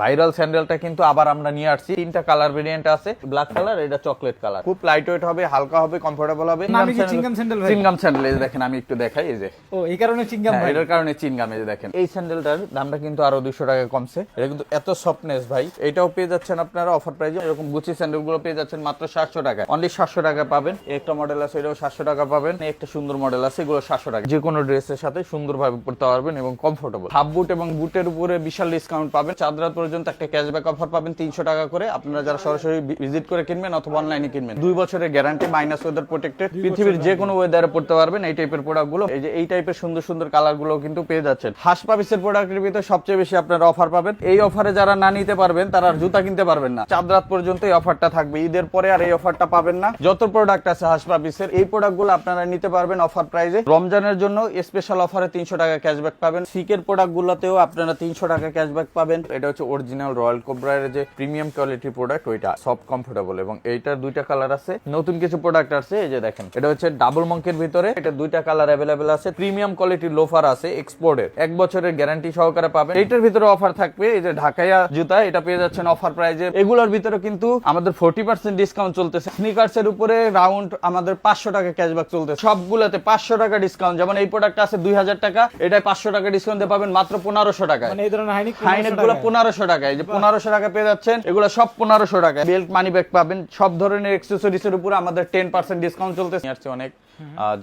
Viral স্যান্ডেলটা কিন্তু আবার আমরা নিয়ে আসছি। তিনটা কালার ভেরিয়েন্ট আছে ব্ল্যাক কালার এটা চকলেট কালার খুব লাইট ওয়েট হবে হালকা হবে কমফোর্টেবল হবে। চিংগাম স্যান্ডেল ভাই? চিংগাম স্যান্ডেল এই দেখেন আমি একটু দেখাই এই যে। ও এই কারণে চিংগাম হ্যাঁ, ভাই। এটার কারণে চিনগাম এই যে দেখেন। এই স্যান্ডেলটার দামটা কিন্তু আরও দুশো টাকা কমছে। এটা কিন্তু এত সফটনেস ভাই। এটাও পেয়ে যাচ্ছেন আপনারা অফার প্রাইজে এরকম গুচি স্যান্ডেলগুলো পেয়ে যাচ্ছেন মাত্র সাতশো টাকা অনলি সাতশো টাকা পাবেন। একটা মডেল আছে এটাও সাতশো টাকা পাবেন। একটা সুন্দর মডেল আছে এগুলো সাতশো টাকা। যে কোনো ড্রেসের সাথে সুন্দরভাবে পড়তে পারবেন এবং কমফোর্টেবল হাফ বুট এবং বুটের উপরে বিশাল ডিসকাউন্ট পাবেন। চাঁদ রাত পর্যন্ত একটা ক্যাশব্যাক অফার পাবেন তিনশো টাকা করে। আপনারা যারা সরাসরি ভিজিট করে কিনবেন অথবা অনলাইনে কিনবেন। দুই বছরের গ্যারান্টি মাইনাস ওয়েদার প্রোটেক্টেড পৃথিবীর যে কোনো ওয়েদারে পড়তে পারবেন এই টাইপের প্রোডাক্টগুলো। এই যে এই টাইপের সুন্দর সুন্দর কালারগুলো কিন্তু পেয়ে যাচ্ছেন। হাস পাবিসের প্রোডাক্টের ভিতরে সবচেয়ে বেশি আপনারা অফার পাবেন। এই অফারে যারা না নিতে পারবেন তারা আর জুতা কিনতে পারবেন না। চাঁদ রাত পর্যন্ত এই অফারটা থাকবে। ঈদের পরে আর এই অফারটা পাবেন না। যত প্রোডাক্ট আছে হাস পাবিসের এই প্রোডাক্টগুলো আপনারা নিতে পারবেন অফার প্রাইজে রমজানের জন্য স্পেশাল অফারে তিনশো টাকা ক্যাশব্যাক পাবেন। সিকের প্রোডাক্ট গুলোতেও আপনারা তিনশো টাকা ক্যাশব্যাক পাবেন। এটা হচ্ছে অরিজিনাল রয়্যাল কোবরার যে প্রিমিয়াম কোয়ালিটি প্রোডাক্ট ওইটা সব কমফোর্টেবল এবং এইটার দুইটা কালার আছে। নতুন কিছু প্রোডাক্ট আছে এই যে দেখেন এটা হচ্ছে ডাবল মঙ্কের ভিতরে এটা দুইটা কালার অ্যাভেলেবেল আছে। প্রিমিয়াম কোয়ালিটির লোফার আছে এক্সপোর্টের এক বছরের গ্যারান্টি সহকারে পাবেন। এইটার ভিতরে অফার থাকবে এই যে ঢাকাইয়া জুতা এটা পেয়ে যাচ্ছেন অফার প্রাইজে এগুলোর ভিতরে কিন্তু আমাদের ফোর্টি পার্সেন্ট ডিসকাউন্ট চলতেছে। স্নিকার্স এর উপরে রাউন্ড আমাদের পাঁচশো টাকা ক্যাশব্যাক চলতেছে। সবগুলোতে পাঁচশো টাকা ডিসকাউন্ট যেমন এই প্রোডাক্ট আছে দুই হাজার টাকা এটাই পাঁচশো টাকা ডিসকাউন্ট দিয়ে পাবেন মাত্র পনেরোশো টাকা মানে এই ধরনের হাইনিকগুলো পনেরোশো টাকায়। যে পনেরোশো টাকা পেয়ে যাচ্ছেন, এগুলো সব পনেরোশো টাকায়। বেল্ট মানি ব্যাগ পাবেন, সব ধরনের এক্সেসরিজ এর উপরে আমাদের টেন পার্সেন্ট ডিসকাউন্ট চলতেছে। আসছে অনেক।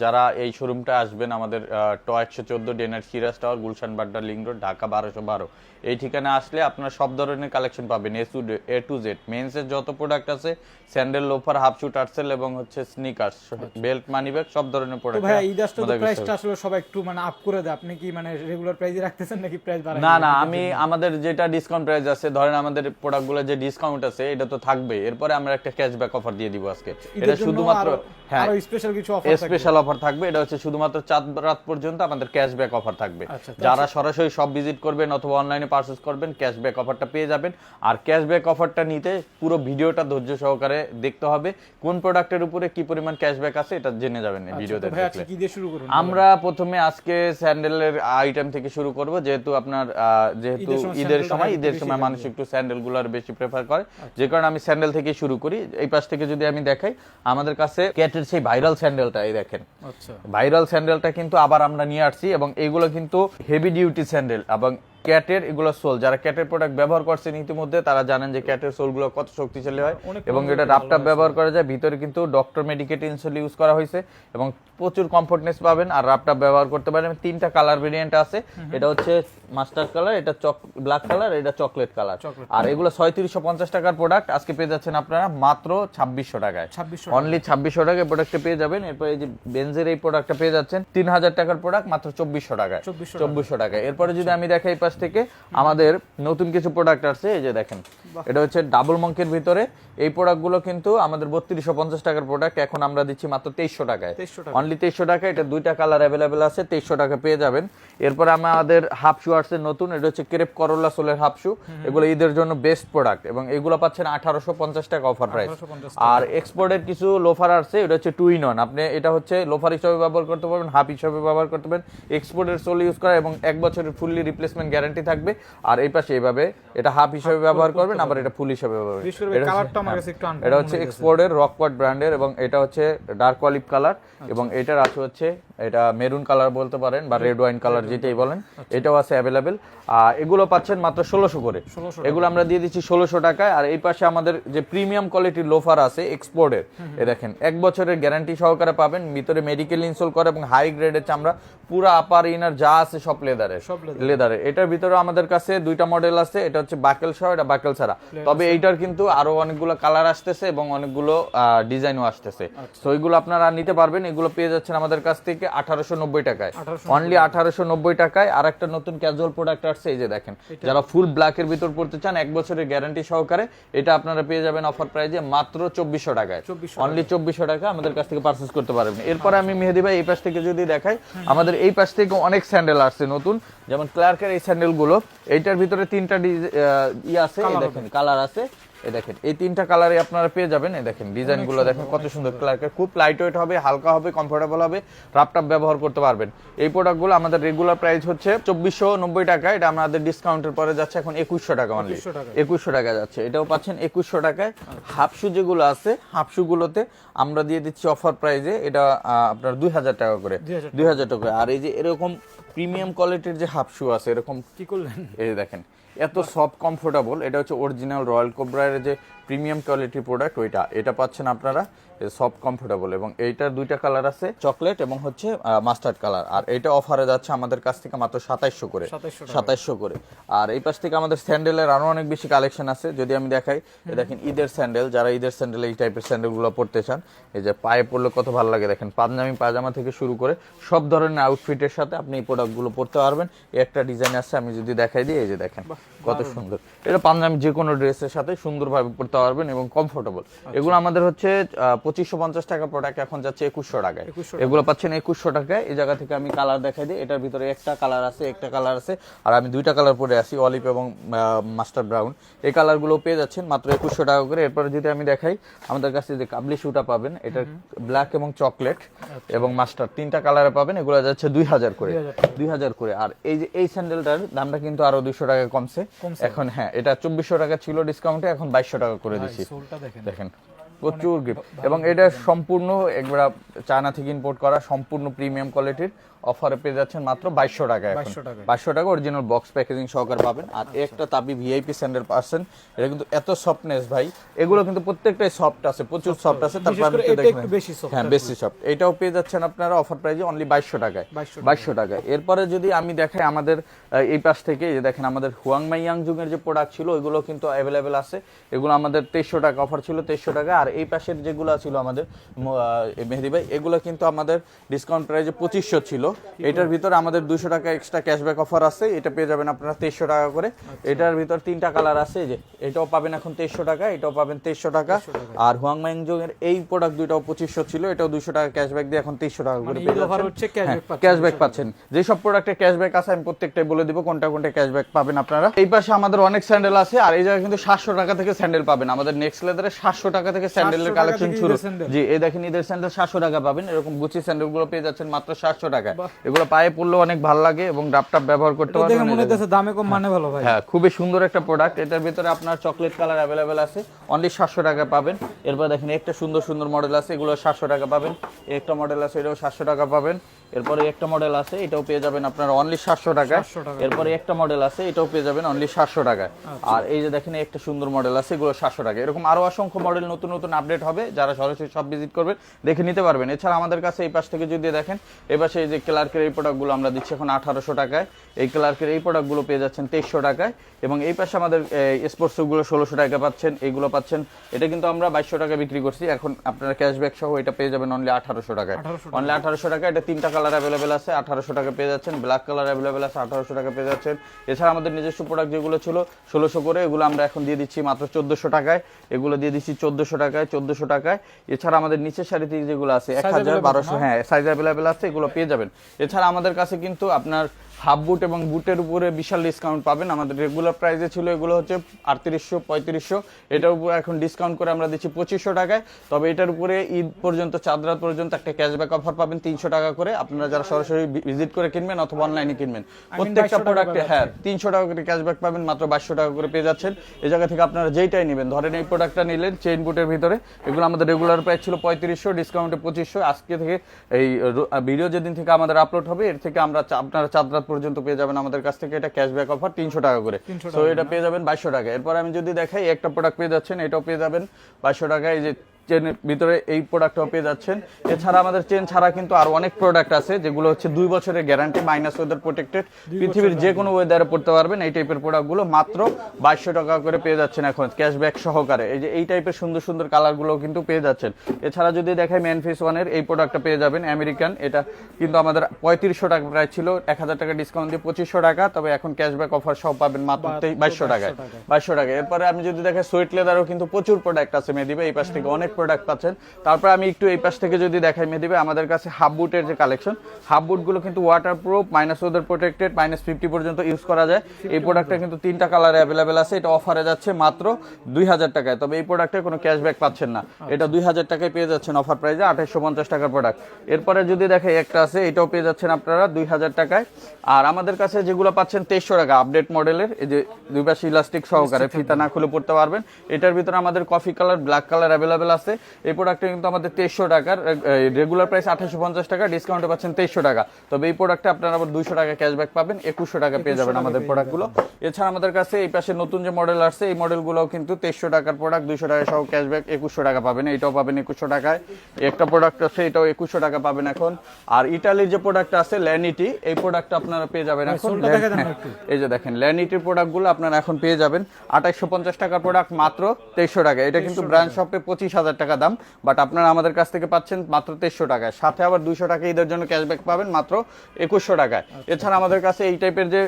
যারা এই শোরুমটা আসবেন, আমাদের ট একশো চোদ্দ ডেনার Siraj tower Gulshan Badda link road Dhaka বারোশো বারো। এই ঠিকানা আসলে আপনারা সব ধরনের কালেকশন পাবেন A to A to Z মেন্সের যত প্রোডাক্ট আছে স্যান্ডেল লোফার হাফ শুট আর্সেল এবং হচ্ছে স্নিকার্স বেল্ট মানি ব্যাগ সব ধরনের প্রোডাক্ট ভাই এই দাসটা তো প্রাইসটা আসলে সবাই একটু মানে আপ করে দেয়। আপনি কি মানে রেগুলার প্রাইসে রাখতেছেন নাকি প্রাইস বাড়ায় না না আমি আমাদের যেটা ডিসকাউন্ট প্রাইস আছে ধরেন আমাদের প্রোডাক্টগুলো যে ডিসকাউন্ট আছে এটা তো থাকবে। এরপরে আমরা একটা ক্যাশব্যাক অফার দিয়ে দিব আজকে। এটা শুধুমাত্র হ্যাঁ আরও স্পেশাল কিছু অফার থাকবে। স্পেশাল অফার থাকবে। এটা হচ্ছে শুধুমাত্র চাঁদ রাত পর্যন্ত আমাদের ক্যাশব্যাক অফার থাকবে। আচ্ছা, যারা সরাসরি সব ভিজিট করবেন অথবা অনলাইনে পারচেজ করবেন ক্যাশব্যাক অফারটা পেয়ে যাবেন। আর ক্যাশব্যাক অফারটা নিতে পুরো ভিডিওটা ধৈর্য সহকারে দেখতে হবে কোন প্রোডাক্টের উপরে কি পরিমাণ ক্যাশব্যাক আছে এটা জেনে যাবেন ভিডিওতে আচ্ছা, তো ভাই দেখলে। আজকে কি দিয়ে শুরু করুন? আমরা প্রথমে আজকে স্যান্ডেলের আইটেম থেকে শুরু করব যেহেতু আপনার যেহেতু ঈদের সময় ঈদের সময়। মানুষ একটু স্যান্ডেলগুলার বেশি প্রেফার করে। যে কারণে আমি স্যান্ডেল থেকে শুরু করি। এই পাশ থেকে যদি আমি দেখাই আমাদের কাছে ক্যাটের সেই ভাইরাল স্যান্ডেলটা এই দেখেন। আচ্ছা। ভাইরাল স্যান্ডেলটা কিন্তু আবার আমরা নিয়ে আসছি এবং এগুলো কিন্তু হেভি ডিউটি স্যান্ডেল এবং ক্যাটের এগুলো সোল যারা ক্যাটের প্রোডাক্ট ব্যবহার করছেন ইতিমধ্যে তারা জানেন যে ক্যাটের সোলগুলো কত শক্তিশালী হয়। এবং এটা রাপটাপ ব্যবহার করা যায় ভিতরে কিন্তু ডক্টর মেডিকেট ইনসোল ইউজ করা হয়েছে এবং প্রচুর কমফোর্টনেস পাবেন আর রাপটাপ ব্যবহার করতে পারেন। তিনটা কালার ভেরিয়েন্ট আছে এটা হচ্ছে মাস্টার কালার এটা চক ব্ল্যাক কালার এটা চকলেট কালার আর এগুলো ছয়ত্রিশশো পঞ্চাশ টাকার প্রোডাক্ট আজকে পেয়ে যাচ্ছেন আপনারা মাত্র ছাব্বিশশো টাকায়। 2600 অনলি ছাব্বিশশো টাকায় প্রোডাক্টটা পেয়ে যাবেন। এরপর এই যে বেঞ্জের এই প্রোডাক্টটা পেয়ে যাচ্ছেন তিন হাজার টাকার প্রোডাক্ট মাত্র চব্বিশশো টাকায়। 2400 চব্বিশশো টাকায়। এরপরে যদি আমি দেখাই পাশ থেকে আমাদের নতুন কিছু প্রোডাক্ট আসছে এই যে দেখেন। এটা হচ্ছে ডাবল মঙ্কের ভিতরে। এই প্রোডাক্টগুলো কিন্তু আমাদের বত্রিশশো পঞ্চাশ টাকার প্রোডাক্ট এখন আমরা দিচ্ছি মাত্র তেইশশো টাকায়। অনলি তেইশশো টাকা এটা দুইটা কালার অ্যাভেলেবেল আছে তেইশশো টাকা পেয়ে যাবেন। এরপরে আমাদের হাফ শু আসছে নতুন এটা হচ্ছে ক্রেপ করোলা সোলের হাফ শু এগুলো ঈদের জন্য বেস্ট প্রোডাক্ট এবং এগুলো পাচ্ছেন আঠারোশো পঞ্চাশ টাকা অফার প্রাইস 1850 আর এক্সপোর্টের কিছু লোফার আছে এটা হচ্ছে টু ইন ওয়ান আপনি এটা হচ্ছে লোফার হিসাবে ব্যবহার করতে পারবেন হাফ হিসাবে ব্যবহার করতে পারবেন। এক্সপোর্টের সোল ইউজ করা এবং এক বছরের ফুললি রিপ্লেসমেন্ট গ্যারান্টি থাকবে। আর এই পাশে এইভাবে এটা হাফ হিসাবে ব্যবহার করবেন। আবার এটা ফুল হিসাবে। এটা হচ্ছে- কালারটা আমার। কাছে একটু uncommon এটা হচ্ছে এক্সপোর্টের রকওয়ার্ড ব্র্যান্ডের এবং এটা হচ্ছে ডার্ক অলিভ কালার। এবং এটার আছে হচ্ছে এটা মেরুন কালার বলতে পারেন বা রেড ওয়াইন কালার যেটাই বলেন আচ্ছা। এটাও আছে অ্যাভেলেবেল আর এগুলো পাচ্ছেন মাত্র ষোলোশো করে। এগুলো আমরা দিয়ে দিচ্ছি ষোলোশো টাকায়। আর এই পাশে আমাদের যে প্রিমিয়াম কোয়ালিটির লোফার আছে এক্সপোর্টের এ দেখেন এক বছরের গ্যারান্টি সহকারে পাবেন ভিতরে মেডিকেল ইনসোল করে এবং হাই গ্রেডের চামড়া পুরো আপার ইনার যা আছে সব লেদারে সব। লেদারের এটার ভিতরে আমাদের কাছে দুইটা মডেল আছে এটা হচ্ছে বাকেল সহ এটা বাকেল ছাড়া। তবে এইটার কিন্তু আরও অনেকগুলো কালার আসতেছে এবং অনেকগুলো ডিজাইনও আসতেছে। তো এগুলো আপনারা নিতে পারবেন এগুলো পেয়ে যাচ্ছেন আমাদের কাছ থেকে। আঠারোশো নব্বই টাকায়। অনলি আঠারোশো নব্বই টাকায় আর একটা নতুন ক্যাজুয়াল প্রোডাক্ট আসছে এই যে দেখেন। যারা ফুল ব্ল্যাকের ভিতর পড়তে চান এক বছরের গ্যারান্টি সহকারে এটা আপনারা পেয়ে যাবেন অফার প্রাইজে মাত্র চব্বিশশো টাকায়। অনলি চব্বিশশো টাকা আমাদের কাছ থেকে পারচেস করতে পারবেন। এরপরে আমি মেহেদি ভাই এই পাশ থেকে যদি দেখাই আমাদের এই পাশ থেকে অনেক স্যান্ডেল আসছে নতুন। যেমন ক্লার্কের এই স্যান্ডেলগুলো এইটার ভিতরে তিনটা ই আছে দেখেন কালার আছে। এই দেখেন এই তিনটা কালারে আপনারা পেয়ে যাবেন। এই দেখেন ডিজাইনগুলো দেখেন কত সুন্দর খুব লাইট ওয়েট হবে হালকা হবে কমফোর্টেবল হবে রাপটাপ ব্যবহার করতে পারবেন। এই প্রোডাক্টগুলো আমাদের রেগুলার প্রাইস হচ্ছে চব্বিশশো নব্বই টাকা। এটা আমাদের ডিসকাউন্টের পরে যাচ্ছে এখন একুশশো টাকা অনলি একুশশো টাকা। যাচ্ছে। এটাও পাচ্ছেন একুশশো টাকায়। হাফ শু যেগুলো আছে হাফ আমরা দিয়ে দিচ্ছি অফার প্রাইজে এটা আপনার দুই হাজার টাকা করে। দুই হাজার টাকা। আর এই যে এরকম প্রিমিয়াম কোয়ালিটির যে হাফ শু আছে এরকম কি করলেন? এই দেখেন এত সফট কমফোর্টেবল এটা হচ্ছে অরিজিনাল রয়্যাল কোবরার যে প্রিমিয়াম কোয়ালিটির প্রোডাক্ট ওইটা। এটা পাচ্ছেন আপনারা সফট কমফোর্টেবল এবং এইটার দুইটা কালার আছে চকলেট এবং হচ্ছে মাস্টার্ড কালার আর এটা অফারে যাচ্ছে আমাদের কাছ থেকে মাত্র সাতাইশশো করে। 2700 সাতাইশশো করে। আর এই পাশ থেকে আমাদের স্যান্ডেলের আরও অনেক বেশি কালেকশন আছে যদি আমি দেখাই। দেখেন ঈদের স্যান্ডেল যারা ঈদের স্যান্ডেল এই টাইপের স্যান্ডেলগুলো পড়তে চান এই যে পায়ে পড়লে কত ভালো লাগে দেখেন পাঞ্জাবি পাজামা থেকে শুরু করে সব ধরনের আউটফিটের সাথে আপনি এই প্রোডাক্টগুলো পড়তে পারবেন। এই একটা ডিজাইন আছে আমি যদি দেখাই দিই এই যে দেখেন। কত সুন্দর। এটা পাঞ্জাবি যে কোনো ড্রেসের সাথে সুন্দরভাবে পড়তে পারবেন এবং কমফোর্টেবল এগুলো আমাদের হচ্ছে পঁচিশশো পঞ্চাশ টাকা প্রোডাক্ট এখন যাচ্ছে একুশশো টাকায়। এগুলো পাচ্ছেন একুশশো টাকায়। এই জায়গা থেকে আমি কালার দেখাই দিই। এটার ভিতরে একটা কালার আছে একটা কালার আছে। আর আমি দুইটা কালার পরে আছি অলিভ এবং মাস্টার ব্রাউন এই কালারগুলো পেয়ে যাচ্ছেন মাত্র একুশশো টাকা করে। এরপরে যদি আমি দেখাই আমাদের কাছে যে কাবলি শুটা পাবেন এটা ব্ল্যাক এবং চকলেট এবং মাস্টার তিনটা কালারে পাবেন এগুলো যাচ্ছে দুই হাজার করে। দুই হাজার করে। আর এই যে এই স্যান্ডেলটার দামটা কিন্তু আরও দুইশো টাকা কমছে। এখন হ্যাঁ এটা চব্বিশশো টাকা ছিল ডিসকাউন্টে এখন বাইশশো টাকা করে দিচ্ছি দেখেন। দেখেন। প্রচুর গিফট এবং এটা সম্পূর্ণ একবার চায়না থেকে ইম্পোর্ট করা সম্পূর্ণ প্রিমিয়াম কোয়ালিটির অফারে পেয়ে যাচ্ছেন মাত্র বাইশশো টাকা এখন। 2200 টাকায়। বাইশশো টাকা অরিজিনাল বক্স প্যাকেজিং সহকারে পাবেন। আর একটা তাবি ভিআইপি স্যান্ডেল পার্সেন এটা কিন্তু এত সফটনেস ভাই। এগুলো কিন্তু প্রত্যেকটাই সফট আছে প্রচুর সফট আছে। তারপর হ্যাঁ বেশি সফট এটাও পেয়ে যাচ্ছেন আপনারা অফার প্রাইজে অনলি বাইশশো টাকায়। বাইশশো টাকায়। এরপরে যদি আমি দেখাই আমাদের এই পাশ থেকে যে দেখেন আমাদের হুয়াংমাই ইয়াংজুং-এর যে প্রোডাক্ট ছিল ওইগুলো কিন্তু অ্যাভেলেবেল আছে। এগুলো আমাদের তেইশশো টাকা অফার ছিল তেইশশো টাকা। আর এই পাশের যেগুলো ছিল আমাদের মেহেদি ভাই এগুলো কিন্তু আমাদের ডিসকাউন্ট প্রাইজে পঁচিশশো ছিল। এটার ভিতরে আমাদের দুশো টাকা এক্সট্রা ক্যাশব্যাক অফার আছে এটা পেয়ে যাবেন আপনারা তেইশশো টাকা করে। এটার ভিতর তিনটা কালার আছে এই যে এটাও পাবেন এখন তেইশশো টাকা এটাও পাবেন তেইশশো টাকা। আর হুয়াংমাই ইয়াংজুং-এর এই প্রোডাক্ট দুইটাও পঁচিশশো ছিল এটাও দুশো টাকা ক্যাশব্যাক দিয়ে এখন তেইশশো টাকা করে মানে পেয়ে যাচ্ছেন। ক্যাশব্যাক পাচ্ছেন ক্যাশব্যাক পাচ্ছেন। যেসব প্রোডাক্টে ক্যাশব্যাক আছে আমি প্রত্যেকটাই বলে দিব কোনটা কোনটা ক্যাশব্যাক পাবেন আপনারা। এই পাশে আমাদের অনেক স্যান্ডেল আছে আর এই জায়গায় কিন্তু সাতশো টাকা থেকে স্যান্ডেল পাবেন। আমাদের নেক্সট লেদারে সাতশো টাকা থেকে স্যান্ডেলের কালেকশন শুরু। জি এই দেখেন ঈদের স্যান্ডেল সাতশো টাকা পাবেন। এরকম গুচি স্যান্ডেলগুলো পেয়ে যাচ্ছেন মাত্র সাতশো টাকা এগুলো পায়ে পরলে অনেক ভালো লাগে এবং ডাপটাপ ব্যবহার করতে পারবেন দেখে মনে হচ্ছে দামে কম মানে ভালো ভাই। হ্যাঁ খুবই সুন্দর একটা প্রোডাক্ট এটার ভিতরে আপনার চকলেট কালার অ্যাভেলেবেল আছে। অনলি সাতশো টাকা পাবেন। এরপর দেখেন একটা সুন্দর সুন্দর মডেল আছে এগুলো সাতশো টাকা পাবেন। একটা মডেল আছে এটাও সাতশো টাকা পাবেন। এরপরে একটা মডেল আছে এটাও পেয়ে যাবেন আপনারা অনলি সাতশো টাকা 700 টাকা। এরপরে একটা মডেল আছে এটাও পেয়ে যাবেন অনলি সাতশো টাকায়। আর এই যে দেখেন একটা সুন্দর মডেল আছে এগুলো সাতশো টাকা এরকম আরও অসংখ্য মডেল নতুন নতুন আপডেট হবে যারা সরাসরি সব ভিজিট করবেন দেখে নিতে পারবেন। এছাড়া আমাদের কাছে এই পাশ থেকে যদি দেখেন এই পাশে এই যে ক্লার্কের এই প্রোডাক্টগুলো আমরা দিচ্ছি এখন আঠারোশো টাকায়। এই ক্লার্কের এই প্রোডাক্টগুলো পেয়ে যাচ্ছেন তেইশশো টাকায়। এবং এই পাশে আমাদের স্পোর্টসগুলো ষোলোশো টাকা পাচ্ছেন এইগুলো পাচ্ছেন এটা কিন্তু আমরা বাইশশো টাকা বিক্রি করছি। এখন আপনারা ক্যাশব্যাক সহ এটা পেয়ে যাবেন অনলি আঠারোশো টাকায়। অনলি আঠারোশো টাকা এটা তিনটা কালার অ্যাভেলেবেল আছে আঠারোশো টাকা পেয়ে যাচ্ছেন। ব্ল্যাক কালার অ্যাভেলেবেল আছে আঠারোশো টাকা পেয়ে যাচ্ছেন। এছাড়া আমাদের নিজস্ব প্রোডাক্ট যেগুলো ছিল ষোলোশো করে এগুলো আমরা এখন দিয়ে দিচ্ছি মাত্র চোদ্দশো টাকায়। এগুলো দিয়ে দিচ্ছি চোদ্দশো টাকায় চোদ্দশো টাকায়। এছাড়া আমাদের নিচের শাড়িতে যেগুলো আছে এক হাজার বারোশো হ্যাঁ সাইজ অ্যাভেলেবেল আছে এগুলো পেয়ে যাবেন। এছাড়া আমাদের কাছে কিন্তু আপনার হাফ বুট এবং বুটের উপরে বিশাল ডিসকাউন্ট পাবেন। আমাদের রেগুলার প্রাইসে ছিল এগুলো হচ্ছে আটত্রিশশো পঁয়ত্রিশশো। এটার উপর এখন ডিসকাউন্ট করে আমরা দিচ্ছি পঁচিশশো টাকায়। তবে এটার উপরে ঈদ পর্যন্ত চাঁদ রাত পর্যন্ত একটা ক্যাশব্যাক অফার পাবেন তিনশো টাকা করে। আপনারা যারা সরাসরি ভিজিট করে কিনবেন অথবা অনলাইনে কিনবেন প্রত্যেকটা প্রোডাক্টে হ্যাঁ তিনশো টাকা করে ক্যাশব্যাক পাবেন মাত্র বাইশশো টাকা করে পেয়ে যাচ্ছেন। এই জায়গা থেকে আপনারা যেইটাই নেবেন ধরেন এই প্রোডাক্টটা নিলেন চেইন বুটের ভিতরে এগুলো আমাদের রেগুলার প্রাইস ছিল পঁয়ত্রিশশো ডিসকাউন্টে পঁচিশশো। আজকে থেকে এই ভিডিও যেদিন থেকে আমাদের আপলোড হবে এর থেকে আমরা আপনারা চাঁদ রাত পর্যন্ত পেয়ে যাবেন আমাদের কাছ থেকে এটা ক্যাশব্যাক অফার তিনশো টাকা করে। তো এটা পেয়ে যাবেন বাইশশো টাকা এরপর আমি যদি দেখাই একটা প্রোডাক্ট পেয়ে যাচ্ছেন এটাও পেয়ে যাবেন বাইশশো টাকা এই যে চেনের ভিতরে এই প্রোডাক্টটাও পেয়ে যাচ্ছেন। এছাড়া আমাদের চেন ছাড়া কিন্তু আর অনেক প্রোডাক্ট আছে যেগুলো হচ্ছে দুই বছরের গ্যারান্টি মাইনাস ওয়েদার প্রোটেক্টেড পৃথিবীর যে কোনো ওয়েদারে পড়তে পারবেন এই টাইপের প্রোডাক্টগুলো মাত্র বাইশশো টাকা করে পেয়ে যাচ্ছেন এখন ক্যাশব্যাক সহকারে। এই যে এই টাইপের সুন্দর সুন্দর কালারগুলো কিন্তু পেয়ে যাচ্ছেন। এছাড়া যদি দেখাই ম্যানফিস ওয়ানের এই প্রোডাক্টটা পেয়ে যাবেন আমেরিকান এটা কিন্তু আমাদের পঁয়ত্রিশশো টাকা প্রায় ছিল এক হাজার টাকা ডিসকাউন্ট দিয়ে পঁচিশশো টাকা তবে এখন ক্যাশব্যাক অফার সহ পাবেন মাত্র বাইশশো টাকায়। 2200 টাকায়। বাইশশো টাকা এরপরে আমি যদি দেখে সুইট লেদারও কিন্তু প্রচুর প্রোডাক্ট আছে মেদিবে এই পাশ থেকে অনেক প্রোডাক্ট পাচ্ছেন। তারপর আমি একটু এই পাশ থেকে যদি দেখাই মেয়ে দিবে আমাদের কাছে হাফ বুটের যে কালেকশন হাফ বুটগুলো কিন্তু ওয়াটার প্রুফ মাইনাস ওদের প্রোটেক্টেড মাইনাস ফিফটি পর্যন্ত ইউজ করা যায়। এই প্রোডাক্টটা কিন্তু তিনটা কালারে অ্যাভেলেবেল আছে। এটা অফারে যাচ্ছে মাত্র দুই হাজার টাকায়। তবে এই প্রোডাক্টে কোনো ক্যাশব্যাক পাচ্ছেন না। এটা দুই হাজার টাকায় পেয়ে যাচ্ছেন অফার প্রাইসে আঠাইশশো পঞ্চাশ টাকার প্রোডাক্ট এরপরে যদি দেখে একটা আছে এটাও পেয়ে যাচ্ছেন আপনারা দুই হাজার টাকায়। আর আমাদের কাছে যেগুলো পাচ্ছেন তেইশশো টাকা আপডেট মডেলের এই যে দুই পাশে ইলাস্টিক সহকারে ফিতা না খুলে পড়তে পারবেন। এটার ভিতরে আমাদের coffee colour black colour available আছে। এই প্রোডাক্টটা কিন্তু আমাদের তেইশশো টাকার রেগুলার প্রাইস আঠাশশো পঞ্চাশ টাকা ডিসকাউন্টে পাচ্ছেন তেইশশো টাকা। তবে এই প্রোডাক্টে আপনারা আবার দুইশো টাকা ক্যাশব্যাক পাবেন একুশশো টাকা পেয়ে যাবেন আমাদের প্রোডাক্টগুলো এছাড়া আমাদের কাছে এই পাশে নতুন যে মডেল আসছে এই মডেলগুলোও কিন্তু তেইশশো টাকার প্রোডাক্ট দুইশো টাকা সহ ক্যাশব্যাক একুশশো টাকা পাবেন। এটাও পাবেন একুশশো টাকায়। একটা প্রোডাক্ট আছে এটাও একুশশো টাকা পাবেন এখন। আর ইটালির যে প্রোডাক্ট আছে ল্যানিটি এই প্রোডাক্টটা আপনারা পেয়ে যাবেন এখন। হ্যাঁ। এই যে দেখেন ল্যানিটির প্রোডাক্টগুলো আপনারা এখন পেয়ে যাবেন। আঠাইশশো পঞ্চাশ টাকার প্রোডাক্ট মাত্র তেইশশো টাকা। এটা কিন্তু ব্র্যান্ড শপে পঁচিশ হাজার টাকা দাম বাট আপনারা আমাদের কাছ থেকে পাচ্ছেন মাত্র তেইশশো টাকায়। সাথে আবার দুইশো টাকা ঈদের জন্য ক্যাশব্যাক পাবেন মাত্র একুশশো টাকায়। এছাড়া আমাদের কাছে এই টাইপের যে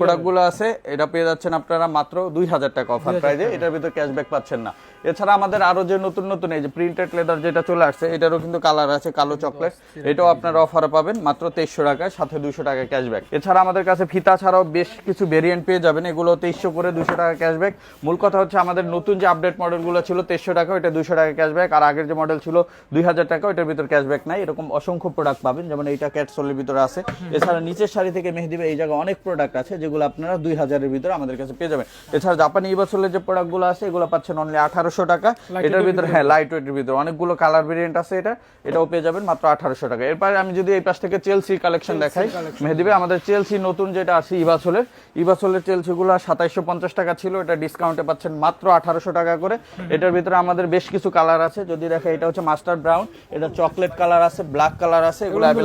প্রোডাক্টগুলো আছে এটা পেয়ে যাচ্ছেন আপনারা মাত্র দুই হাজার টাকা অফার প্রাইজে এটার ভিতরে ক্যাশব্যাক পাচ্ছেন না। এছাড়া আমাদের আরও যে নতুন নতুন এই যে প্রিন্টেড লেদার যেটা চলে আসছে এটারও কিন্তু কালার আছে কালো চকলেট এটাও আপনারা অফারে পাবেন মাত্র তেইশশো টাকায় সাথে দুইশো টাকা ক্যাশব্যাক এছাড়া আমাদের কাছে ফিতা ছাড়াও বেশ কিছু ভেরিয়েন্ট পেয়ে যাবেন এগুলো তেইশশো করে দুশো টাকা ক্যাশব্যাক মূল কথা হচ্ছে আমাদের নতুন যে আপডেট মডেলগুলো ছিল তেইশশো টাকা ওইটা দুশো টাকা ক্যাশব্যাক আর আগের যে মডেল ছিল দুই হাজার টাকা ওইটার ভিতর ক্যাশব্যাক নাই। এরকম অসংখ্য প্রোডাক্ট পাবেন যেমন এইটা ক্যাটসোলের ভিতরে আছে। এছাড়া নিচের শাড়ি থেকে মেহেদিবে এই জায়গায় অনেক প্রোডাক্ট আছে যেগুলো আপনারা দুই হাজারের ভিতরে আমাদের কাছে পেয়ে যাবেন। এছাড়া জাপানি ইবাসলের যে প্রোডাক্টগুলো আছে এগুলো পাচ্ছেন অনলি আঠারোশো টাকা। এটার ভিতরে হ্যাঁ লাইট ওয়েটের ভিতরে। অনেকগুলো কালার ভেরিয়েন্ট আছে এটা এটাও পেয়ে যাবেন মাত্র আঠারোশো টাকা। এরপরে আমি যদি এই পাশ থেকে চেলসি কালেকশন দেখাই মেহেদিবে আমাদের চেলসি নতুন যেটা আছে ইবাসলের ইবাসলের চেলসিগুলো সাতাইশশো পঞ্চাশ টাকা ছিল এটা ডিসকাউন্টে পাচ্ছেন মাত্র আঠারোশো টাকা করে। এটার ভিতরে আমাদের বেশ কিছু কালার আছে যদি দেখে এটা হচ্ছে মাস্টার ব্রাউন এটা চকলেট কালার আছে ব্ল্যাক কালার আছে এগুলো আছে।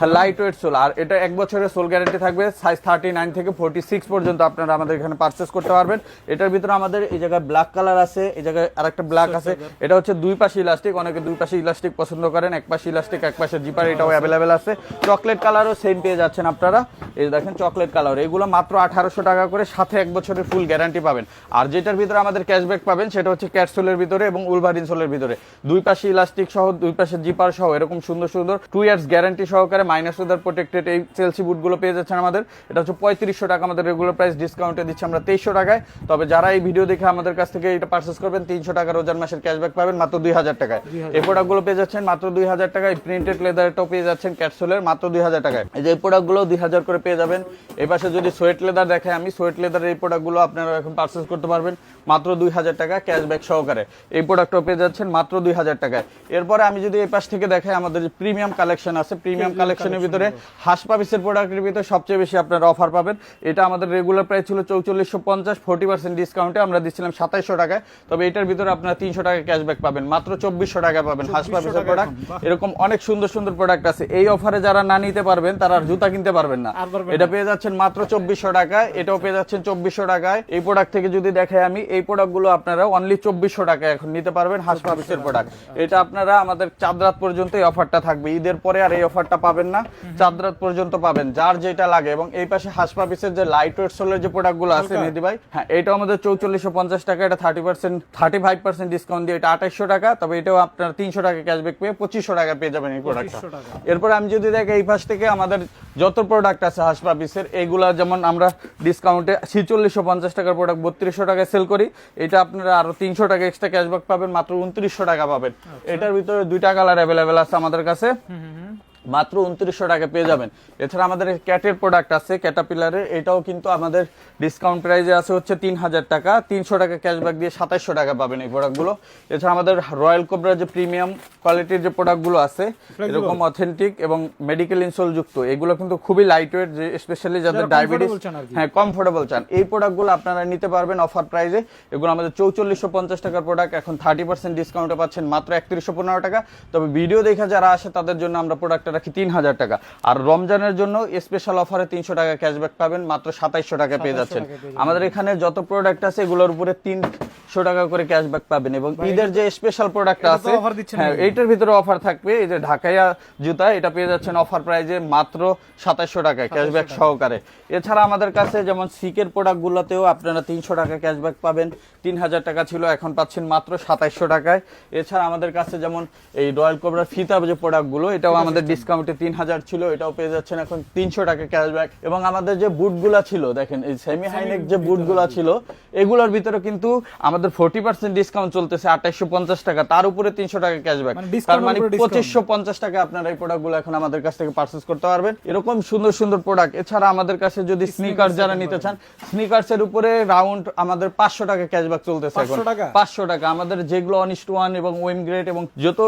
হ্যাঁ লাইট ওয়েট সোল আর এটা এক বছরের সোল গ্যারান্টি থাকবে সাইজ থার্টি নাইন থেকে ফোর্টি সিক্স পর্যন্ত আপনারা আমাদের এখানে পারচেস করতে পারবেন। এটার ভিতরে আমাদের এই জায়গায় ব্ল্যাক কালার আছে এই জায়গায় আরেকটা ব্ল্যাক আছে। এটা হচ্ছে দুই পাশে ইলাস্টিক অনেকে দুই পাশে ইলাস্টিক পছন্দ করেন এক পাশে ইলাস্টিক এক পাশে জিপার এটাও অ্যাভেলেবেল আছে। চকলেট কালারও সেম পেয়ে যাচ্ছেন আপনারা। এই যে দেখেন চকলেট কালার এগুলো মাত্র আঠারোশো টাকা করে সাথে এক বছরের ফুল গ্যারান্টি পাবেন। আর যেটার ভিতরে আমাদের ক্যাশব্যাক পাবেন সেটা হচ্ছে ক্যাটসোলের ভিতরে এবং উলভারিন সোলের ভিতরে। দুই পাশে ইলাস্টিক সহ দুই পাশে জিপার সহ এরকম সুন্দর সুন্দর টু ইয়ার্স গ্যারান্টি সহকারে মাইনাস ওদার প্রোটেক্টেড এই চেলসি বুটগুলো পেয়ে যাচ্ছেন আমাদের। এটা হচ্ছে পঁয়ত্রিশশো টাকা আমাদের রেগুলার প্রাইস ডিসকাউন্টে দিচ্ছে আমরা তেইশশো টাকায়। তবে যারা এই ভিডিও দেখে আমাদের কাছ থেকে এটা পার্চেস করবেন তিনশো টাকা রোজার মাসের ক্যাশব্যাক পাবেন মাত্র দুই হাজার টাকায়। এই প্রোডাক্টগুলো পেয়ে যাচ্ছেন মাত্র দুই হাজার টাকায়। প্রিন্টেড লেদারটাও পেয়ে যাচ্ছেন ক্যাপসুলের মাত্র দুই হাজার টাকায়। এই যে এই প্রোডাক্টগুলো দুই হাজার করে পেয়ে যাবেন। এই পাশে যদি সোয়েট লেদার দেখায় আমি সোয়েট লেদার এই প্রোডাক্টগুলো আপনারা এখন পার্চেস করতে পারবেন মাত্র দুই হাজার টাকা ক্যাশব্যাক সহকারে। এই প্রোডাক্টও পেয়ে যাচ্ছেন মাত্র দুই হাজার টাকায়। এরপরে আমি যদি এই পাশ থেকে দেখাই আমাদের যে প্রিমিয়াম কালেকশন আছে প্রিমিয়াম কালেকশনের ভিতরে হাসপাবিসের প্রোডাক্টের ভিতরে সবচেয়ে বেশি আপনারা অফার পাবেন। এটা আমাদের রেগুলার প্রাইস ছিল চৌচল্লিশশো পঞ্চাশ ফোর্টি পার্সেন্ট ডিসকাউন্টে আমরা দিচ্ছিলাম সাতাইশশো টাকায়। তবে এটার ভিতরে আপনারা তিনশো টাকা ক্যাশব্যাক পাবেন মাত্র চব্বিশশো টাকা পাবেন হাসপাবিসের টাকা প্রোডাক্ট এরকম অনেক সুন্দর সুন্দর প্রোডাক্ট আছে। এই অফারে যারা না নিতে পারবেন তারা আর জুতা কিনতে পারবেন না। এটা পেয়ে যাচ্ছেন মাত্র চব্বিশশো টাকায়। এটাও পেয়ে যাচ্ছেন চব্বিশশো টাকায়। এই প্রোডাক্ট থেকে যদি দেখাই আমি এই প্রোডাক্টগুলো আপনারা অনলি চব্বিশশো টাকায় এখন নিতে পারবেন হাসপাবিসের প্রোডাক্ট এটা আপনারা আমাদের চাঁদ রাত পর্যন্ত এই অফারটা থাকবে। ঈদের পরে আর এই অফারটা পাবেন না। চাঁদ রাত পর্যন্ত পাবেন যার যেটা লাগে। এবং এই পাশে হাসপাবিসের যে লাইট ওয়েট সোলের যে প্রোডাক্টগুলো আছে মেহেদি ভাই হ্যাঁ এটাও আমাদের চৌচল্লিশশো পঞ্চাশ টাকা। এটা thirty percent thirty five percent discount দিয়ে এটা আঠাইশশো টাকা। তবে এটাও আপনার তিনশো টাকা ক্যাশব্যাক পেয়ে পঁচিশশো টাকা পেয়ে যাবেন এই প্রোডাক্টটা 2500 এরপর আমি যদি দেখি এই পাশ থেকে আমাদের যত প্রোডাক্ট আছে হাসপাবিসের এগুলা যেমন আমরা ডিসকাউন্টে ছিচল্লিশশো পঞ্চাশ টাকার প্রোডাক্ট বত্রিশশো টাকায় সেল করি এটা আপনারা আরও তিনশো টাকা এক্সট্রা ক্যাশব্যাক পাবেন মাত্র উনত্রিশশো টাকা পাবেন। এটার ভিতরে দুইটা কালার অ্যাভেলেবেল আছে আমাদের কাছে। মাত্র উনত্রিশশো টাকা পেয়ে যাবেন। এছাড়া আমাদের ক্যাটের প্রোডাক্ট আছে ক্যাটাপিলারের এটাও কিন্তু আমাদের ডিসকাউন্ট প্রাইসে আছে হচ্ছে তিন হাজার টাকা। তিনশো টাকা ক্যাশব্যাক দিয়ে সাতাইশশো টাকা পাবেন এই প্রোডাক্টগুলো এছাড়া আমাদের রয়্যাল কোবরার যে প্রিমিয়াম কোয়ালিটির যে প্রোডাক্টগুলো আছে এরকম অথেন্টিক এবং মেডিকেল ইনসোল যুক্ত এগুলো কিন্তু খুবই লাইট ওয়েট যে স্পেশালি যাদের ডায়াবেটিস। হ্যাঁ কমফোর্টেবল চান। এই প্রোডাক্টগুলো আপনারা নিতে পারবেন অফার প্রাইসে এগুলো আমাদের চৌচল্লিশশো পঞ্চাশ টাকার প্রোডাক্ট এখন থার্টি পার্সেন্ট ডিসকাউন্টে পাচ্ছেন মাত্র একত্রিশশো পনেরো টাকা। তবে ভিডিও দেখে যারা আসে তাদের জন্য আমরা প্রোডাক্টটা রাখি তিন হাজার টাকা। আর রমজানের জন্য স্পেশাল অফারে তিনশো টাকা ক্যাশব্যাক পাবেন মাত্র সাতাইশশো টাকা পেয়ে যাচ্ছেন। আমাদের এখানে যত প্রোডাক্ট আছে এগুলোর উপরে তিন আটশো টাকা করে ক্যাশব্যাক পাবেন এবং ঈদের যে স্পেশাল প্রোডাক্ট আছে হ্যাঁ এইটার ভিতরে অফার থাকবে এই যে ঢাকাইয়া জুতা এটা পেয়ে যাচ্ছেন অফার প্রাইজে মাত্র সাতাশশো টাকায় ক্যাশব্যাক সহকারে। এছাড়া আমাদের কাছে যেমন সিকের প্রোডাক্টগুলোতেও আপনারা তিনশো টাকা ক্যাশব্যাক পাবেন তিন হাজার টাকা ছিল এখন পাচ্ছেন মাত্র সাতাইশশো টাকায়। এছাড়া আমাদের কাছে যেমন এই রয়্যাল কোবরার ফিতা যে প্রোডাক্টগুলো এটাও আমাদের ডিসকাউন্টে তিন হাজার ছিল এটাও পেয়ে যাচ্ছেন এখন তিনশো টাকা ক্যাশব্যাক এবং আমাদের যে বুটগুলা ছিল দেখেন এই সেমি হাইনেক যে বুটগুলা ছিল এগুলোর ভিতরে কিন্তু আমাদের ফোর্টি পার্সেন্ট ডিসকাউন্ট চলতেছে আঠাইশো পঞ্চাশ টাকা তার উপরে তিনশো টাকা ক্যাশব্যাক মানে তার মানে পঁচিশশো পঞ্চাশ টাকা আপনারা এই প্রোডাক্টগুলো এখন আমাদের কাছ থেকে পারচেস করতে পারবেন। এরকম সুন্দর সুন্দর প্রোডাক্ট এছাড়া আমাদের কাছে যদি স্নিকার যারা নিতে চান স্নিকার্স এর উপরে রাউন্ড আমাদের পাঁচশো টাকা ক্যাশব্যাক চলতেছে এখন। পাঁচশো টাকা? আমাদের যেগুলো অনিস্ট ওয়ান এবং ওয়েম গ্রেড এবং যত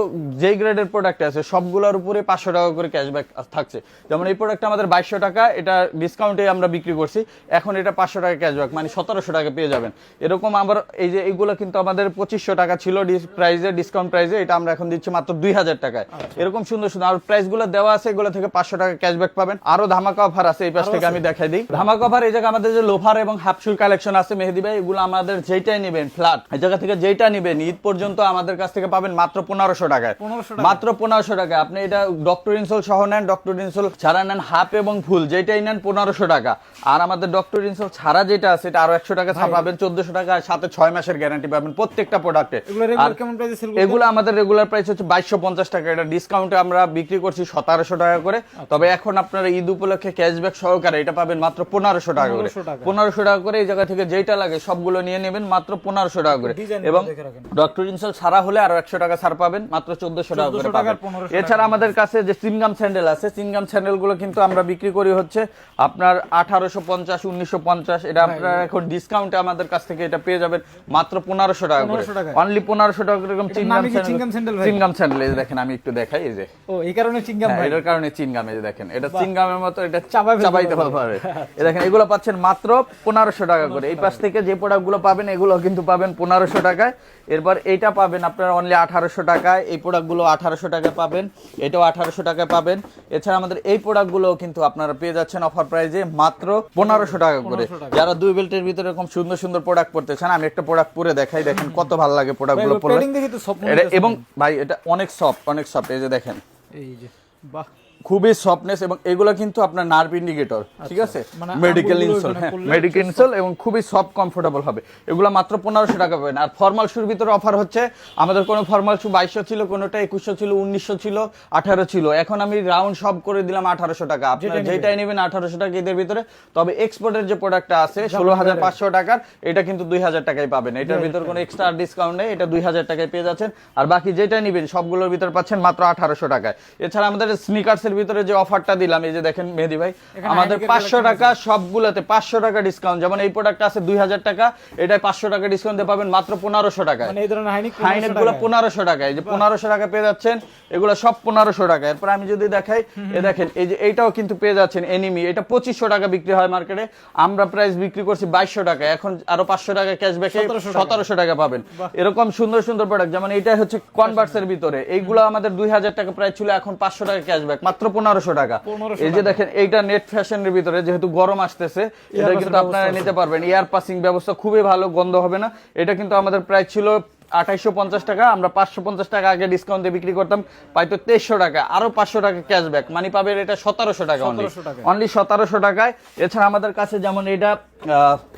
যে গ্রেডের প্রোডাক্ট আছে সবগুলোর উপরে পাঁচশো টাকা করে ক্যাশব্যাক থাকছে। যেমন এই প্রোডাক্ট আমাদের বাইশশো টাকা এটা ডিসকাউন্টে আমরা বিক্রি করছি। এখন এটা পাঁচশো টাকা ক্যাশব্যাক মানে সতেরোশো টাকা পেয়ে যাবেন। এরকম আবার এই যে এইগুলো কিন্তু আমাদের পঁচিশশো টাকা ছিল প্রাইজে ডিসকাউন্ট প্রাইজে এটা আমরা এখন দিচ্ছি মাত্র দুই হাজার টাকায়। এরকম সুন্দর সুন্দর আর প্রাইসগুলো দেওয়া আছে এগুলো থেকে পাঁচশো টাকা ক্যাশব্যাক পাবেন। আরও ধামাকা অফার আছে এই পাশ থেকে আমি দেখাই দিই। ধামাকা অফার এই জায়গায় আমাদের যে লোফার এবং হাফশুল কালেকশন আছে মেহেদি ভাই এগুলো আমাদের যেটাই নেবেন ফ্ল্যাট এই জায়গা থেকে যেটা নেবেন ঈদ পর্যন্ত আমাদের কাছ থেকে পাবেন মাত্র পনেরোশো টাকায়। মাত্র পনেরোশো টাকা আপনি এটা ডক্টর ইনসোল সহ নেন ডক্টর ইনসোল ছাড়া নেন হাফ এবং ফুল যেটাই নেন পনেরোশো টাকা। আর আমাদের ডক্টর ইনসোল ছাড়া যেটা আছে এটা আরও একশো টাকা ছাড় পাবেন চোদ্দশো টাকা আর সাথে ছয় মাসের গ্যারান্টি পাবেন প্রত্যেকটা প্রোডাক্টে এগুলো আমাদের রেগুলার প্রাইস হচ্ছে বাইশশো পঞ্চাশ টাকা। এটা ডিসকাউন্টে আমরা বিক্রি করছি সতেরোশো টাকা করে। আচ্ছা। তবে এখন আপনারা ঈদ উপলক্ষে ক্যাশব্যাক সহকারে এটা পাবেন মাত্র পনেরোশো টাকা করে। পনেরোশো টাকা। করে এই জায়গা থেকে যেটা লাগে সবগুলো নিয়ে নেবেন মাত্র পনেরোশো টাকা করে। এবং ডক্টর ইনসল ছাড়া হলে আরও একশো টাকা ছাড় পাবেন মাত্র চোদ্দশো টাকা করে টাকা পাবেন। আর 1500 এছাড়া আমাদের কাছে যে সিনগাম স্যান্ডেল আছে। সিনগাম স্যান্ডেলগুলো কিন্তু আমরা বিক্রি করি হচ্ছে আপনার আঠারোশো পঞ্চাশ উনিশশো পঞ্চাশ। এটা আপনারা এখন ডিসকাউন্টে আমাদের কাছ থেকে এটা পেয়ে যাবেন মাত্র পনেরোশো টাকা করে। অনলি পনেরোশো টাকা এরকম চিনগাম চিনগাম স্যান্ডেল চিনগাম স্যান্ডেল এই যে দেখেন আমি একটু দেখাই এই যে। ও এই কারণে চিংগাম হ্যাঁ, এটার কারণে চিনগাম এই দেখেন এটা চিনগামের মতো এটা চাবাই চাবাইতে পারবে। এই দেখেন এগুলো পাচ্ছেন মাত্র পনেরোশো টাকা করে। এই পাশ থেকে যে প্রোডাক্টগুলো পাবেন এগুলো কিন্তু পাবেন পনেরোশো টাকায়। এরপর এইটা পাবেন আপনারা অনলি আঠারোশো টাকায়। এই প্রোডাক্টগুলো আঠারোশো টাকায় পাবেন। এটাও আঠারোশো টাকায় পাবেন। এছাড়া আমাদের এই প্রোডাক্টগুলো কিন্তু আপনারা পেয়ে যাচ্ছেন অফার প্রাইজে মাত্র পনেরোশো টাকা করে। যারা দুই বেল্টের ভিতরে এরকম সুন্দর সুন্দর প্রোডাক্ট পড়তে চান আমি একটা প্রোডাক্ট পরে দেখাই দেখেন কত ভালো লাগে প্রোডাক্টগুলো এবং ভাই এটা অনেক সফট অনেক সফট এই যে দেখেন। এই যে বাহ। খুবই সফটনেস এবং এগুলো কিন্তু আপনার নার্ভ ইন্ডিকেটর ঠিক আছে? মানে মেডিকেল ইনসোল হ্যাঁ। মেডিকেল ইনসোল এবং খুবই সফট কমফোর্টেবল হবে। এগুলো মাত্র পনেরোশো টাকা পাবেন। আর ফর্মাল শুর ভিতরে অফার হচ্ছে আমাদের কোনো ফর্মাল শু বাইশশো ছিল কোনোটা একুশশো ছিল উনিশশো ছিল আঠারো ছিল। এখন আমি রাউন্ড সব করে দিলাম আঠারোশো টাকা। আপনারা যেটা যেটাই নেবেন আঠারোশো টাকা এদের ভিতরে। তবে এক্সপোর্টের যে প্রোডাক্টটা আছে ষোলো হাজার পাঁচশো টাকার এটা কিন্তু দুই হাজার টাকায় পাবেন। এটার ভিতরে কোনো এক্সট্রা ডিসকাউন্ট নেই এটা দুই হাজার টাকায় পেয়ে যাচ্ছেন। আর বাকি যেটা নেবেন সবগুলোর ভিতরে পাচ্ছেন মাত্র আঠারোশো টাকায়। এছাড়া আমাদের স্নিকার্স এর ভিতরে যে অফারটা দিলাম এই যে দেখেন মেহেদি ভাই আমাদের পাঁচশো টাকা সবগুলোতে পাঁচশো টাকা ডিসকাউন্ট যেমন এই প্রোডাক্ট আছে দুই হাজার টাকা এটাই পাঁচশো টাকা ডিসকাউন্ট দিয়ে পাবেন মাত্র পনেরোশো টাকায়। মানে হাইনিকগুলো পনেরোশো টাকা এই যে পনেরোশো টাকা পেয়ে যাচ্ছেন এগুলো সব পনেরোশো টাকা এরপর আমি যদি দেখাই এ দেখেন এই যে এইটাও কিন্তু পেয়ে যাচ্ছেন এনিমি এটা পঁচিশশো টাকা বিক্রি হয় মার্কেটে আমরা প্রাইস বিক্রি করছি বাইশশো টাকা এখন আরও পাঁচশো টাকা ক্যাশব্যাকে 1700 টাকা। সতেরোশো টাকা পাবেন। এরকম সুন্দর সুন্দর প্রোডাক্ট যেমন এইটা হচ্ছে কনভার্স এর ভিতরে। এইগুলো আমাদের দুই হাজার টাকা প্রাইস ছিল এখন পাঁচশো টাকা ক্যাশব্যাক মাত্র পনেরোশো টাকা। এই যে দেখেন এইটা নেট ফ্যাশনের ভিতরে যেহেতু গরম আসতেছে এটা কিন্তু আপনারা নিতে পারবেন। এয়ার পাসিং ব্যবস্থা খুবই ভালো গন্ধ হবে না। এটা কিন্তু আমাদের প্রায় ছিল আঠাইশো পঞ্চাশ টাকা আমরা পাঁচশো পঞ্চাশ টাকা আগে ডিসকাউন্ট বিক্রি করতাম পাইতো তেইশশো টাকা আরও পাঁচশো টাকা ক্যাশব্যাক মানি পাবেন এটা সতেরোশো টাকা অনলি অনলি সতেরোশো টাকায়। এছাড়া আমাদের কাছে যেমন এটা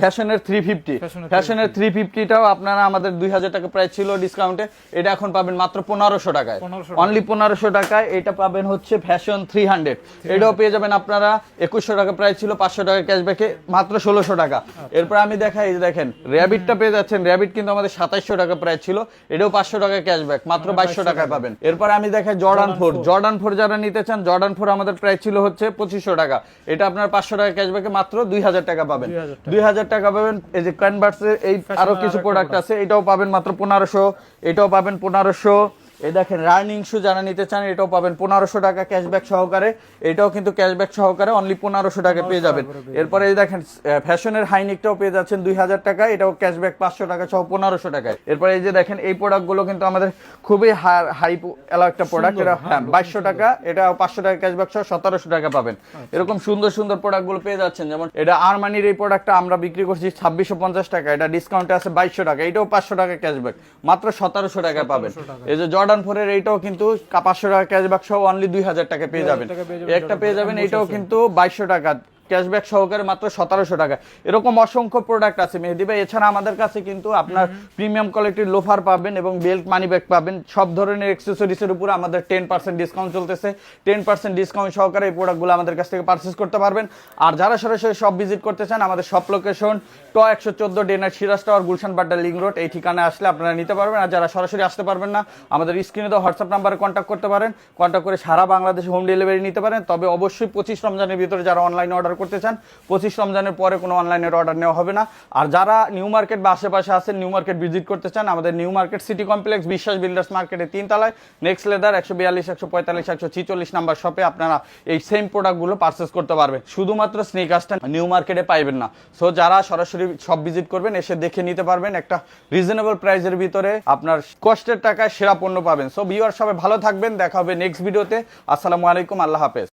ফ্যাশনের থ্রি ফিফটি ফ্যাশনের থ্রি ফিফটিটাও আপনারা আমাদের দুই হাজার টাকা প্রাইস ছিল ডিসকাউন্টে এটা এখন পাবেন মাত্র পনেরোশো টাকায়। অনলি পনেরোশো টাকায় এটা পাবেন হচ্ছে ফ্যাশন থ্রি হান্ড্রেড এটাও পেয়ে যাবেন আপনারা একুশশো টাকা প্রাইস ছিল পাঁচশো টাকা ক্যাশব্যাকে মাত্র ষোলোশো টাকা। এরপর আমি দেখাই দেখেন র্যাবিটটা পেয়ে যাচ্ছেন। র্যাবিট কিন্তু আমাদের সাতাইশশো টাকা প্রাইস ছিল এটাও পাঁচশো টাকা ক্যাশব্যাক মাত্র বাইশশো টাকায় পাবেন। এরপর আমি দেখাই জর্ডান ফোর জর্ডান ফোর যারা নিতে চান জর্ডান ফোর আমাদের প্রাইস ছিল হচ্ছে পঁচিশশো টাকা। এটা আপনার পাঁচশো টাকা ক্যাশব্যাকে মাত্র দুই হাজার টাকা পাবেন। দুই হাজার টাকা। পাবেন এই যে ক্যানভার্সের এই আরও কিছু প্রোডাক্ট আছে এটাও পাবেন মাত্র পনেরোশো এটাও পাবেন পনেরোশো। এই দেখেন রানিং শু যারা নিতে চান এটাও পাবেন। পনেরোশো টাকা ক্যাশব্যাক সহকারে। এটাও কিন্তু ক্যাশব্যাক সহকারে অনলি পনেরোশো টাকা পেয়ে যাবেন। এরপরে এই দেখেন ফ্যাশনের হাইনিকটাও পেয়ে যাচ্ছেন দুই হাজার টাকা এটাও ক্যাশব্যাক পাঁচশো টাকা সহ পনেরোশো টাকায়। এরপরে এই যে দেখেন এই প্রোডাক্টগুলো কিন্তু আমাদের খুবই হাই এলো একটা প্রোডাক্ট এটা হ্যাঁ বাইশশো টাকা এটা পাঁচশো টাকা ক্যাশব্যাক সহ সতেরোশো টাকা পাবেন। এরকম সুন্দর সুন্দর প্রোডাক্টগুলো পেয়ে যাচ্ছেন। যেমন এটা আরমানির এই প্রোডাক্টটা আমরা বিক্রি করছি ছাব্বিশশো পঞ্চাশ টাকা এটা ডিসকাউন্টে আছে বাইশশো টাকা এটাও পাঁচশো টাকা ক্যাশব্যাক মাত্র সতেরোশো টাকা পাবেন। এই যে জর্ডান ফোরের এইটাও কিন্তু পাঁচশো টাকা ক্যাশব্যাক সহ অনলি দুই হাজার টাকা পেয়ে যাবেন। টাকা পেয়ে যাবেন। একটা পেয়ে যাবেন এটাও কিন্তু বাইশশো টাকা। ক্যাশব্যাক সহকারে মাত্র সতেরোশো টাকা। এরকম অসংখ্য প্রোডাক্ট আছে মেহেদি ভাই। এছাড়া আমাদের কাছে কিন্তু আপনার প্রিমিয়াম কোয়ালিটির লোফার পাবেন এবং বেল্ট মানি ব্যাগ পাবেন। সব ধরনের অ্যাক্সেসরিজের উপরে আমাদের টেন পার্সেন্ট ডিসকাউন্ট চলতেছে। টেন পার্সেন্ট ডিসকাউন্ট সহকারে এই প্রোডাক্টগুলো আমাদের কাছ থেকে পারচেস করতে পারবেন। আর যারা সরাসরি সব ভিজিট করতে চান আমাদের সব লোকেশন ট একশো চোদ্দ ডেনার Siraj tower Gulshan Badda link road. এই ঠিকানায় আসলে আপনারা নিতে পারবেন। আর যারা সরাসরি আসতে পারবেন না আমাদের স্ক্রিনে তো হোয়াটসঅ্যাপ নাম্বারে কন্ট্যাক্ট করতে পারেন। কন্ট্যাক্ট করে সারা বাংলাদেশে হোম ডেলিভারি নিতে পারেন। তবে অবশ্যই পঁচিশ রমজানের ভিতরে যারা অনলাইন অর্ডার করতে চান, পঁচিশ রমজানের পরে কোনো অনলাইনের অর্ডার নেওয়া হবে না। আর যারা নিউ মার্কেট বা আশেপাশে আছেন নিউ মার্কেট ভিজিট করতে চান, আমাদের new market city complex Biswas builders মার্কেটের তিন তলায় নেক্সট লেদার একশো বিয়াল্লিশ, একশো পঁয়তাল্লিশ, একশো ছিচল্লিশ নাম্বার শপে আপনারা এই সেম প্রোডাক্টগুলো পারচেস করতে পারবেন। শুধুমাত্র স্নিকার্সটা নিউ মার্কেটে পাইবেন না। সো যারা সরাসরি সব ভিজিট করবেন, এসে দেখে নিতে পারবেন একটা রিজনেবল প্রাইসের ভিতরে আপনার কষ্টের টাকায় সেরা পণ্য পাবেন। সো ভিউয়ার সবাই ভালো থাকবেন, দেখা হবে নেক্সট ভিডিওতে আসসালামু আলাইকুম, আল্লাহ হাফেজ।